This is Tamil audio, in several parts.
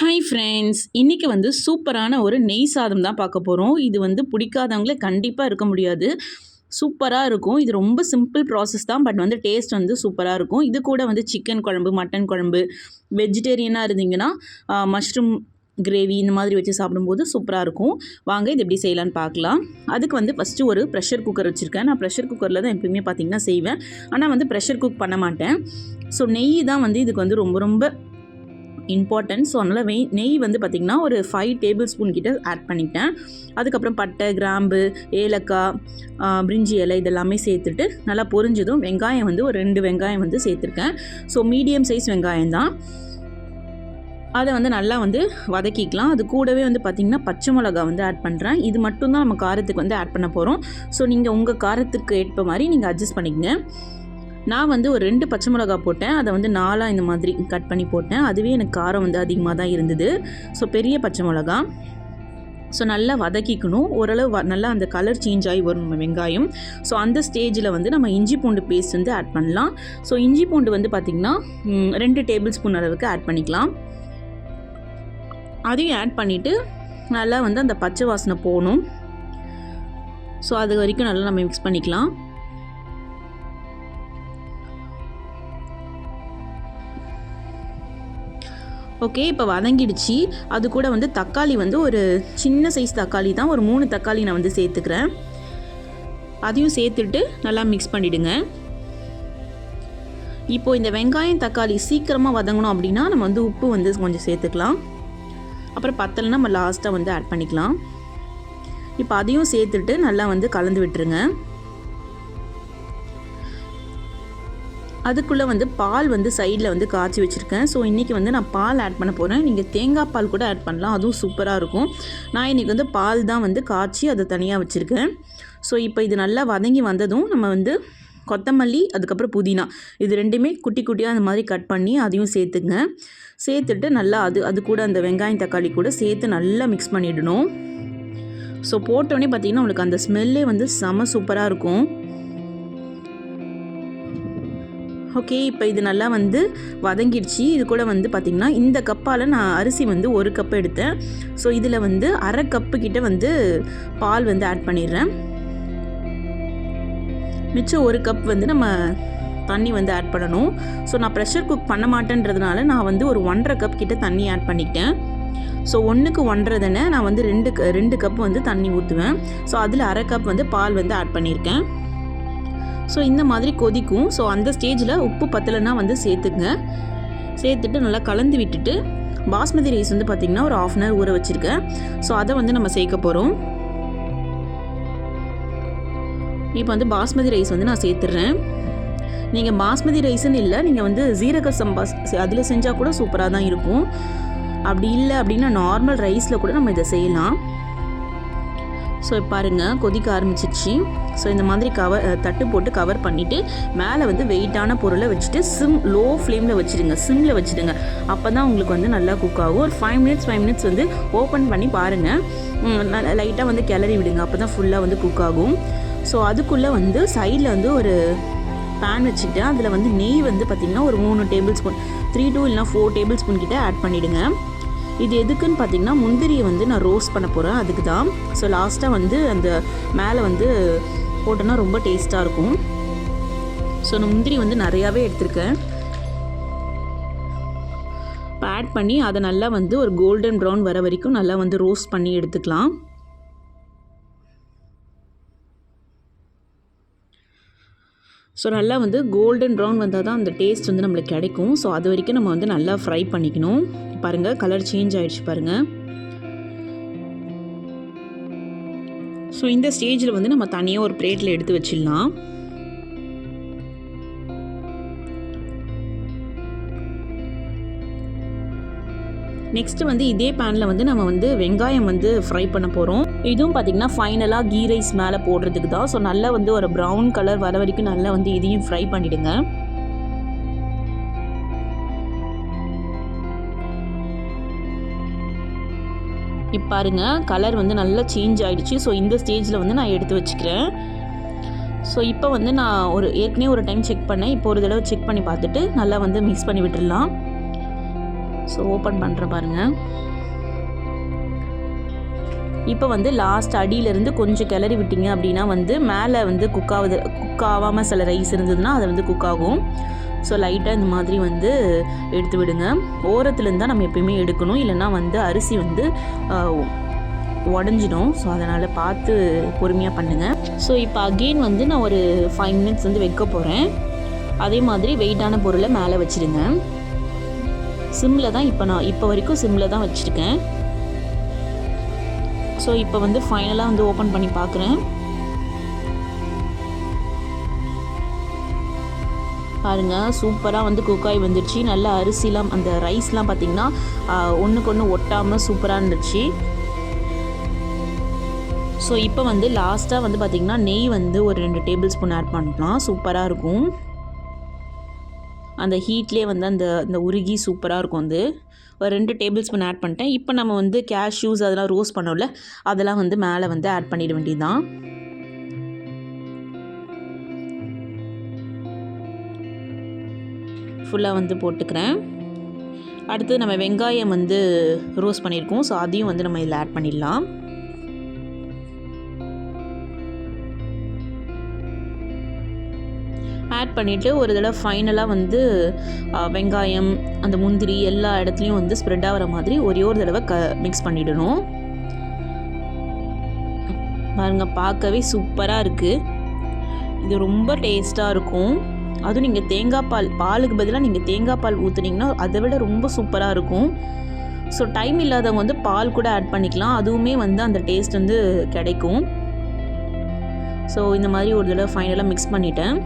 ஹாய் ஃப்ரெண்ட்ஸ் இன்றைக்கி வந்து சூப்பரான ஒரு நெய் சாதம் தான் பார்க்க போகிறோம் இது வந்து பிடிக்காதவங்களே கண்டிப்பாக இருக்க முடியாது. சூப்பராக இருக்கும். இது ரொம்ப சிம்பிள் ப்ராசஸ் தான் பட் வந்து டேஸ்ட் வந்து சூப்பராக இருக்கும். இது கூட வந்து சிக்கன் குழம்பு மட்டன் குழம்பு வெஜிடேரியனாக இருந்தீங்கன்னா மஷ்ரூம் கிரேவி இந்த மாதிரி வச்சு சாப்பிடும்போது சூப்பராக இருக்கும். வாங்க இது எப்படி செய்யலான்னு பார்க்கலாம். அதுக்கு வந்து ஃபஸ்ட்டு ஒரு ப்ரெஷர் குக்கர் வச்சுருக்கேன். நான் ப்ரெஷர் குக்கரில் தான் எப்பயுமே பார்த்திங்கன்னா செய்வேன். ஆனால் வந்து ப்ரெஷர் குக் பண்ண மாட்டேன். ஸோ நெய் தான் வந்து இதுக்கு வந்து ரொம்ப ரொம்ப இம்பார்ட்டன்ட் ஸோ அதனால் வெய் நெய் வந்து பார்த்திங்கன்னா ஒரு ஃபைவ் டேபிள் ஸ்பூன் கிட்ட ஆட் பண்ணிட்டேன் அதுக்கப்புறம் பட்டை கிராம்பு ஏலக்காய் பிரிஞ்சி இலை இதெல்லாமே சேர்த்துட்டு நல்லா பொரிஞ்சதும் வெங்காயம் வந்து ஒரு ரெண்டு வெங்காயம் வந்து சேர்த்துருக்கேன். ஸோ மீடியம் சைஸ் வெங்காயம் தான். அதை வந்து நல்லா வந்து வதக்கிக்கலாம். அது கூடவே வந்து பார்த்திங்கன்னா பச்சை மிளகா வந்து ஆட் பண்ணுறேன் இது மட்டும்தான் நம்ம காரத்துக்கு வந்து ஆட் பண்ண போகிறோம் ஸோ நீங்கள் உங்கள் காரத்துக்கு ஏற்ப மாதிரி நீங்கள் அட்ஜஸ்ட் பண்ணிக்கங்க. நான் வந்து ஒரு ரெண்டு பச்சை மிளகா போட்டேன். அதை வந்து நாலாக இந்த மாதிரி கட் பண்ணி போட்டேன். அதுவே எனக்கு காரம் வந்து அதிகமாக தான் இருந்தது. ஸோ பெரிய பச்சை மிளகா. ஸோ நல்லா வதக்கிக்கணும். ஓரளவு வ நல்லா அந்த கலர் சேஞ்ச் ஆகி வரும் நம்ம வெங்காயம். ஸோ அந்த ஸ்டேஜில் வந்து நம்ம இஞ்சி பூண்டு பேஸ்ட் வந்து ஆட் பண்ணலாம். ஸோ இஞ்சி பூண்டு வந்து பார்த்திங்கன்னா ரெண்டு டேபிள் ஸ்பூன் அளவுக்கு ஆட் பண்ணிக்கலாம். அதையும் ஆட் பண்ணிவிட்டு நல்லா வந்து அந்த பச்சை வாசனை போகணும். ஸோ அது வரைக்கும் நல்லா நம்ம மிக்ஸ் பண்ணிக்கலாம். ஓகே இப்போ வதங்கிடுச்சு. அது கூட வந்து தக்காளி வந்து ஒரு சின்ன சைஸ் தக்காளி தான். ஒரு மூணு தக்காளி நான் வந்து சேர்த்துக்கிறேன். அதையும் சேர்த்துட்டு நல்லா மிக்ஸ் பண்ணிவிடுங்க இப்போ இந்த வெங்காயம் தக்காளி சீக்கிரமாக வதங்கணும் அப்படின்னா நம்ம வந்து உப்பு வந்து கொஞ்சம் சேர்த்துக்கலாம். அப்புறம் பத்தல் நம்ம லாஸ்ட்டாக வந்து ஆட் பண்ணிக்கலாம். இப்போ அதையும் சேர்த்துட்டு நல்லா வந்து கலந்து விட்டுருங்க. அதுக்குள்ளே வந்து பால் வந்து சைடில் வந்து காய்ச்சி வச்சுருக்கேன். ஸோ இன்றைக்கி வந்து நான் பால் ஆட் பண்ண போகிறேன் நீங்கள் தேங்காய் பால் கூட ஆட் பண்ணலாம். அதுவும் சூப்பராக இருக்கும். நான் இன்றைக்கி வந்து பால் தான் வந்து காய்ச்சி அதை தனியாக வச்சுருக்கேன். ஸோ இப்போ இது நல்லா வதங்கி வந்ததும் நம்ம வந்து கொத்தமல்லி அதுக்கப்புறம் புதினா. இது ரெண்டுமே குட்டி குட்டியாக அந்த மாதிரி கட் பண்ணி அதையும் சேர்த்துங்க. சேர்த்துட்டு நல்லா அது அது கூட அந்த வெங்காயம் தக்காளி கூட சேர்த்து நல்லா மிக்ஸ் பண்ணிடணும். ஸோ போட்டோடனே பார்த்தீங்கன்னா உங்களுக்கு அந்த ஸ்மெல்லே வந்து செம சூப்பராக இருக்கும். ஓகே இப்போ இது நல்லா வந்து வதங்கிடுச்சு. இது கூட வந்து பார்த்திங்கன்னா இந்த கப்பால் நான் அரிசி வந்து ஒரு கப் எடுத்தேன். ஸோ இதில் வந்து அரை கப்பு கிட்ட வந்து பால் வந்து ஆட் பண்ணிடுறேன். மிச்சம் ஒரு கப் வந்து நம்ம தண்ணி வந்து ஆட் பண்ணணும். ஸோ நான் ப்ரெஷர் குக் பண்ண மாட்டேன்றதுனால நான் வந்து ஒரு ஒன்றரை கப் கிட்ட தண்ணி ஆட் பண்ணிக்கிட்டேன். ஸோ ஒன்றுக்கு ஒன்றரை தானே நான் வந்து ரெண்டு க- ரெண்டு கப் வந்து தண்ணி ஊற்றுவேன் ஸோ அதில் அரை கப் வந்து பால் வந்து ஆட் பண்ணியிருக்கேன். ஸோ இந்த மாதிரி கொதிக்கும். ஸோ அந்த ஸ்டேஜில் உப்பு பத்தலைன்னா வந்து சேர்த்துங்க சேர்த்துட்டு நல்லா கலந்து விட்டுட்டு பாஸ்மதி ரைஸ் வந்து பார்த்திங்கன்னா ஒரு ஆஃப் அன் ஹவர் ஊற வச்சுருக்கேன். ஸோ அதை வந்து நம்ம சேர்க்க போகிறோம் இப்போ வந்து பாஸ்மதி ரைஸ் வந்து நான் சேர்த்துட்றேன் நீங்கள் பாஸ்மதி ரைஸ்னு இல்லை நீங்கள் வந்து ஜீரக சம்பா அதில் செஞ்சால் கூட சூப்பராக தான் இருக்கும். அப்படி இல்லை அப்படின்னா நார்மல் ரைஸில் கூட நம்ம இதை செய்யலாம். ஸோ பாருங்கள் கொதிக்க ஆரம்பிச்சிச்சு ஸோ இந்த மாதிரி கவர் தட்டு போட்டு கவர் பண்ணிவிட்டு மேலே வந்து வெயிட்டான பொருளை வச்சுட்டு சிம் லோ ஃப்ளேமில் வச்சுடுங்க சிம்மில் வச்சுடுங்க. அப்போ தான் உங்களுக்கு வந்து நல்லா குக் ஆகும். ஒரு ஃபைவ் மினிட்ஸ் ஃபைவ் மினிட்ஸ் வந்து ஓப்பன் பண்ணி பாருங்கள் லைட்டாக வந்து கிளறி விடுங்க. அப்போ தான் ஃபுல்லாக வந்து குக் ஆகும். ஸோ அதுக்குள்ளே வந்து சைடில் வந்து ஒரு பேன் வச்சுக்கிட்டேன் அதில் வந்து நெய் வந்து பார்த்திங்கன்னா ஒரு மூணு டேபிள் ஸ்பூன் த்ரீ டூ இல்லைனா ஃபோர் டேபிள் ஸ்பூன் கிட்டே ஆட் பண்ணிவிடுங்க இது எதுக்குன்னு பார்த்தீங்கன்னா முந்திரியை வந்து நான் ரோஸ்ட் பண்ண போகிறேன் அதுக்கு தான் ஸோ லாஸ்ட்டாக வந்து அந்த மேலே வந்து போட்டோன்னா ரொம்ப டேஸ்ட்டாக இருக்கும். ஸோ நான் முந்திரி வந்து நிறையாவே எடுத்திருக்கேன். இப்போ ஆட் பண்ணி அதை நல்லா வந்து ஒரு கோல்டன் ப்ரௌன் வர வரைக்கும் நல்லா வந்து ரோஸ்ட் பண்ணி எடுத்துக்கலாம். ஸோ நல்லா வந்து கோல்டன் ப்ரௌன் வந்தால் தான் அந்த டேஸ்ட் வந்து நம்மளுக்கு கிடைக்கும். ஸோ அது வரைக்கும் நம்ம வந்து நல்லா ஃப்ரை பண்ணிக்கணும். பாருங்கள் கலர் சேஞ்ச் ஆகிடுச்சு பாருங்கள் ஸோ இந்த ஸ்டேஜில் வந்து நம்ம தனியாக ஒரு பிளேட்டில் எடுத்து வச்சிடலாம். நெக்ஸ்ட் வந்து இதே பேனில் வந்து நம்ம வந்து வெங்காயம் வந்து ஃப்ரை பண்ண போகிறோம் இதுவும் பார்த்திங்கன்னா ஃபைனலாக கீ ரைஸ் மேலே போடுறதுக்கு தான். ஸோ நல்லா வந்து ஒரு ப்ரௌன் கலர் வர வரைக்கும் நல்லா வந்து இதையும் ஃப்ரை பண்ணிவிடுங்க இப்போ பாருங்க கலர் வந்து நல்லா சேஞ்ச் ஆகிடுச்சு ஸோ இந்த ஸ்டேஜில் வந்து நான் எடுத்து வச்சுக்கிறேன். ஸோ இப்போ வந்து நான் ஒரு ஏற்கனவே ஒரு டைம் செக் பண்ணேன். இப்போ ஒரு தடவை செக் பண்ணி பார்த்துட்டு நல்லா வந்து மிக்ஸ் பண்ணி விட்டுடலாம். ஸோ ஓப்பன் பண்ணுற பாருங்கள் இப்போ வந்து லாஸ்ட் அடியிலேருந்து கொஞ்சம் கிளறி விட்டீங்க அப்படின்னா வந்து மேலே வந்து குக் ஆகுது குக் ஆகாமல் சில ரைஸ் இருந்ததுன்னா அது வந்து குக் ஆகும். ஸோ லைட்டாக இந்த மாதிரி வந்து எடுத்து விடுங்க. ஓரத்துலேருந்து தான் நம்ம எப்பயுமே எடுக்கணும். இல்லைன்னா வந்து அரிசி வந்து உடஞ்சிடும். ஸோ அதனால் பார்த்து பொறுமையாக பண்ணுங்கள் ஸோ இப்போ அகெயின் வந்து நான் ஒரு ஃபைவ் மினிட்ஸ் வந்து வைக்க போகிறேன் அதே மாதிரி வெயிட்டான பொருளை மேலே வச்சுருங்க. சிம்மில் தான் இப்போ நான் இப்போ வரைக்கும் சிம்மில் தான் வச்சுருக்கேன். ஸோ இப்போ வந்து ஃபைனலாக வந்து ஓப்பன் பண்ணி பார்க்குறேன் பாருங்கள் சூப்பராக வந்து குக்காய் வந்துடுச்சு நல்ல அரிசிலாம் அந்த ரைஸ்லாம் பார்த்தீங்கன்னா ஒன்றுக்கு ஒன்று ஒட்டாமல் சூப்பராக இருந்துச்சு. ஸோ இப்போ வந்து லாஸ்ட்டாக வந்து பார்த்திங்கன்னா நெய் வந்து ஒரு ரெண்டு டேபிள் ஸ்பூன் ஆட் பண்ணலாம் சூப்பராக இருக்கும். அந்த ஹீட்லேயே வந்து அந்த அந்த உருகி சூப்பராக இருக்கும் வந்து ஒரு ரெண்டு டேபிள் ஸ்பூன் ஆட் பண்ணிட்டேன். இப்போ நம்ம வந்து கேஷ்யூஸ் அதெல்லாம் ரோஸ் பண்ணோம்ல அதெல்லாம் வந்து மேலே வந்து ஆட் பண்ணிட வேண்டியதுதான். ஃபுல்லாக வந்து போட்டுக்கிறேன். அடுத்து நம்ம வெங்காயம் வந்து ரோஸ் பண்ணியிருக்கோம். ஸோ அதையும் வந்து நம்ம இதில் ஆட் பண்ணிடலாம். ஆட் பண்ணிவிட்டு ஒரு தடவை ஃபைனலாக வந்து வெங்காயம் அந்த முந்திரி எல்லா இடத்துலையும் வந்து ஸ்ப்ரெட் ஆகிற மாதிரி ஒரே ஒரு தடவை க மிக்ஸ் பண்ணிடணும். பாருங்க பார்க்கவே சூப்பராக இருக்குது இது ரொம்ப டேஸ்ட்டாக இருக்கும். அதுவும் நீங்கள் தேங்காய் பால் பாலுக்கு பதிலாக நீங்கள் தேங்காய் பால் ஊற்றுனீங்கன்னா அதை விட ரொம்ப சூப்பராக இருக்கும். ஸோ டைம் இல்லாதவங்க வந்து பால் கூட ஆட் பண்ணிக்கலாம். அதுவுமே வந்து அந்த டேஸ்ட் வந்து கிடைக்கும். ஸோ இந்த மாதிரி ஒரு தடவை ஃபைனலாக மிக்ஸ் பண்ணிட்டேன்.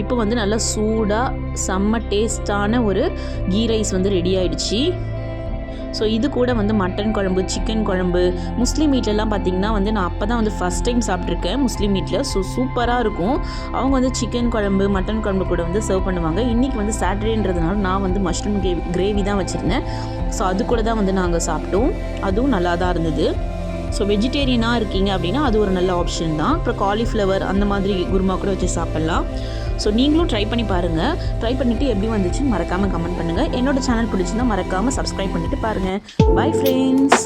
இப்போ வந்து நல்லா சூடாக செம்ம டேஸ்டான ஒரு கீ ரைஸ் வந்து ரெடி ஆயிடுச்சு. ஸோ இது கூட வந்து மட்டன் குழம்பு சிக்கன் குழம்பு முஸ்லீம் வீட்டிலலாம் பார்த்திங்கன்னா வந்து நான் அப்போ தான் வந்து ஃபஸ்ட் டைம் சாப்பிட்ருக்கேன் முஸ்லீம் வீட்டில் ஸோ சூப்பராக இருக்கும். அவங்க வந்து சிக்கன் குழம்பு மட்டன் குழம்பு கூட வந்து சர்வ் பண்ணுவாங்க. இன்றைக்கி வந்து சாட்டர்டேன்றதுனால நான் வந்து மஷ்ரூம் கிரேவி கிரேவி தான் வச்சுருந்தேன். ஸோ அது கூட தான் வந்து நாங்கள் சாப்பிட்டோம். அதுவும் நல்லா தான் இருந்தது. ஸோ வெஜிடேரியனாக இருக்கீங்க அப்படின்னா அது ஒரு நல்ல ஆப்ஷன் தான். அப்புறம் காலிஃப்ளவர் அந்த மாதிரி குருமா கூட வச்சு சாப்பிட்லாம். ஸோ நீங்களும் ட்ரை பண்ணி பாருங்கள் ட்ரை பண்ணிவிட்டு எப்படி வந்துச்சுன்னு மறக்காமல் கமெண்ட் பண்ணுங்கள் என்னோட சேனல் பிடிச்சிருந்தால் மறக்காமல் சப்ஸ்கிரைப் பண்ணிவிட்டு பாருங்கள் பை ஃப்ரெண்ட்ஸ்